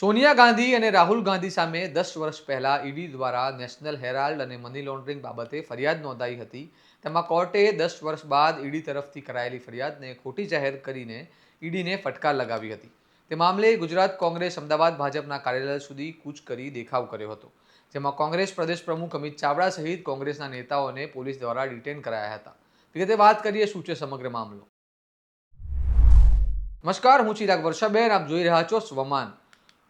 સોનિયા ગાંધી અને રાહુલ ગાંધી સામે દસ વર્ષ પહેલા ઈડી દ્વારા નેશનલ હેરાલ્ડ અને મની લોન્ડરિંગ બાબતે ફરિયાદ નોંધાઈ હતી. તેમાં કોર્ટે દસ વર્ષ બાદ ઈડી તરફથી કરાયેલી ફરિયાદને ખોટી જાહેર કરીને ઈડીને ફટકાર લગાવી હતી. તે મામલે ગુજરાત કોંગ્રેસ અમદાવાદ ભાજપના કાર્યાલય સુધી કૂચ કરી દેખાવ કર્યો હતો. જેમાં કોંગ્રેસ પ્રદેશ પ્રમુખ અમિત ચાવડા સહિત કોંગ્રેસના નેતાઓને પોલીસ દ્વારા ડિટેન કરાયા હતા. વિગતે વાત કરીએ શું છે સમગ્ર મામલો? નમસ્કાર, હું ચિરાગ વર્ષાબેન. આપ જોઈ રહ્યા છો સ્વમાન.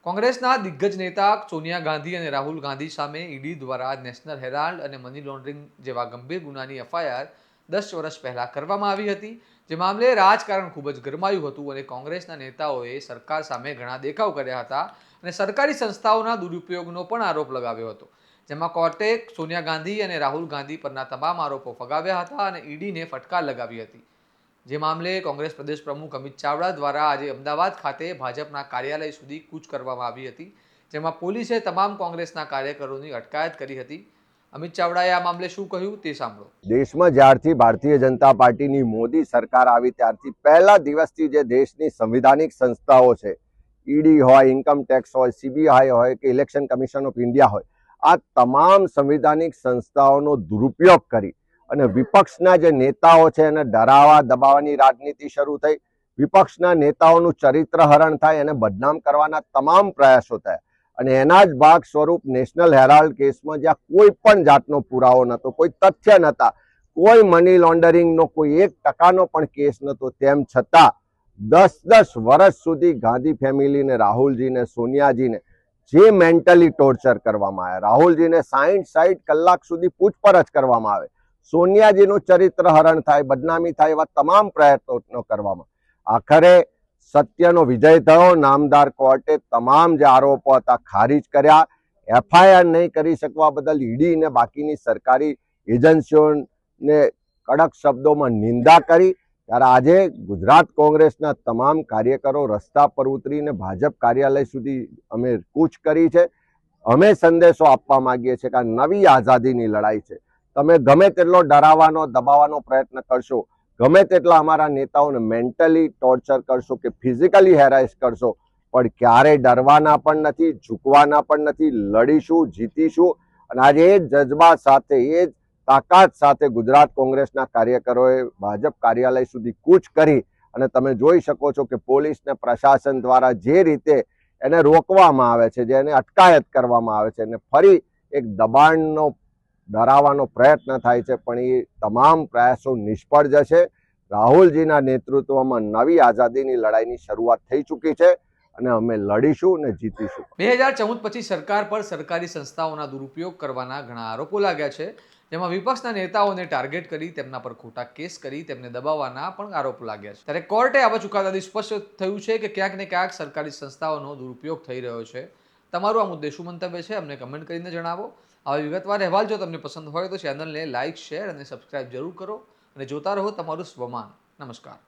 કોંગ્રેસના દિગ્ગજ નેતા સોનિયા ગાંધી અને રાહુલ ગાંધી સામે ઈડી દ્વારા નેશનલ હેરાલ્ડ અને મની લોન્ડરિંગ જેવા ગંભીર ગુનાની એફઆઈઆર દસ વર્ષ પહેલાં કરવામાં આવી હતી. જે મામલે રાજકારણ ખૂબ જ ગરમાયું હતું અને કોંગ્રેસના નેતાઓએ સરકાર સામે ઘણા દેખાવ કર્યા હતા અને સરકારી સંસ્થાઓના દુરુપયોગનો પણ આરોપ લગાવ્યો હતો. જેમાં કોર્ટે સોનિયા ગાંધી અને રાહુલ ગાંધી પરના તમામ આરોપો ફગાવ્યા હતા અને ઈડીને ફટકાર લગાવી હતી. જે મામલે કોંગ્રેસ પ્રદેશ પ્રમુખ અમિત ચાવડા દ્વારા આજે અમદાવાદ ખાતે ભાજપના કાર્યાલય સુધી કૂચ કરવામાં આવી હતી, જેમાં પોલીસે તમામ કોંગ્રેસના કાર્યકરોની અટકાયત કરી હતી. અમિત ચાવડાએ આ મામલે શું કહ્યું તે સાંભળો. દેશમાં જ્યારથી ભારતીય જનતા પાર્ટીની મોદી સરકાર આવી ત્યારથી પહેલા દિવસથી જે દેશની સંવિધાનિક સંસ્થાઓ છે, ઈડી હોય ઇન્કમ ટેક્સ હોય, સીબીઆઈ હોય કે ઇલેક્શન કમિશન ઓફ ઇન્ડિયા હોય, આ તમામ સંવિધાનિક સંસ્થાઓનો દુરુપયોગ કરી અને વિપક્ષના જે નેતાઓ છે એને ડરાવા દબાવવાની રાજનીતિ શરૂ થઈ. વિપક્ષના નેતાઓનું ચરિત્ર હરણ થાય એને બદનામ કરવાના તમામ પ્રયાસો થયા. અને એના જ ભાગ સ્વરૂપ નેશનલ હેરાલ્ડ કેસમાં જ્યાં કોઈ પણ જાતનો પુરાવો નહોતો, કોઈ તથ્ય નહોતા, કોઈ મની લોન્ડરિંગનો કોઈ એક ટકાનો પણ કેસ નહોતો. તેમ છતાં દસ દસ વર્ષ સુધી ગાંધી ફેમિલીને, રાહુલજીને, સોનિયાજીને જે મેન્ટલી ટોર્ચર કરવામાં આવે રાહુલજીને સાઈઠ સાઈઠ કલાક સુધી પૂછપરછ કરવામાં આવે સોનિયાજીનું ચરિત્ર હરણ થાય, બદનામી થાય એવા તમામ પ્રયત્નો કરવામાં. આખરે સત્યનો વિજય થયો. નામદાર કોર્ટે તમામ જે આરોપો હતા ખારીજ કર્યા. એફઆઈઆર નહીં કરી શકવા બદલ ઈડી ને બાકીની સરકારી એજન્સીઓને કડક શબ્દોમાં નિંદા કરી. ત્યારે આજે ગુજરાત કોંગ્રેસના તમામ કાર્યકરો રસ્તા પર ઉતરીને ભાજપ કાર્યાલય સુધી અમે કૂચ કરી છે. અમે સંદેશો આપવા માંગીએ છીએ કે આ નવી આઝાદીની લડાઈ છે. તમે ગમે તેટલો ડરાવવાનો, દબાવવાનો પ્રયત્ન કરશો, ગમે તેટલા અમારા નેતાઓને મેન્ટલી ટોર્ચર કરશો કે ફિઝિકલી હેરાઇઝ કરશો, પણ ક્યારેય ડરવાના પણ નથી, ઝૂકવાના પણ નથી, લડીશું, જીતીશું અને આજે એ જજ્બા સાથે, એ જ તાકાત સાથે ગુજરાત કોંગ્રેસના કાર્યકરોએ ભાજપ કાર્યાલય સુધી કૂચ કરી અને તમે જોઈ શકો છો કે પોલીસ ને પ્રશાસન દ્વારા જે રીતે એને રોકવામાં આવે છે જેને અટકાયત કરવામાં આવે છે અને ફરી એક દબાણનો ડરાવવાનો પ્રયત્ન થાય છે, પણ એ તમામ પ્રયાસો નિષ્ફળ જશે. રાહુલજીના નેતૃત્વમાં નવી આઝાદીની લડાઈની શરૂઆત થઈ ચૂકી છે અને અમે લડીશું અને જીતીશું. બે હજાર ચૌદ પછી સરકાર પર સરકારી સંસ્થાઓના દુરુપયોગ કરવાના ઘણા આરોપો લાગ્યા છે. જેમાં વિપક્ષના નેતાઓને ટાર્ગેટ કરી, તેમના પર ખોટા કેસ કરી, તેમને દબાવવાના પણ આરોપ લાગ્યા છે. ત્યારે કોર્ટે આવા ચુકાદાથી સ્પષ્ટ થયું છે કે ક્યાંક ને ક્યાંક સરકારી સંસ્થાઓનો દુરુપયોગ થઈ રહ્યો છે. તમારું આ મુદ્દે શું મંતવ્ય છે અમને કમેન્ટ કરીને જણાવો. આવા વિગતવાર અહેવાલ જો તમને પસંદ હોય તો ચેનલને લાઇક શેર અને સબસ્ક્રાઇબ જરૂર કરો અને જોતા રહો તમારું સ્વમાન. નમસ્કાર.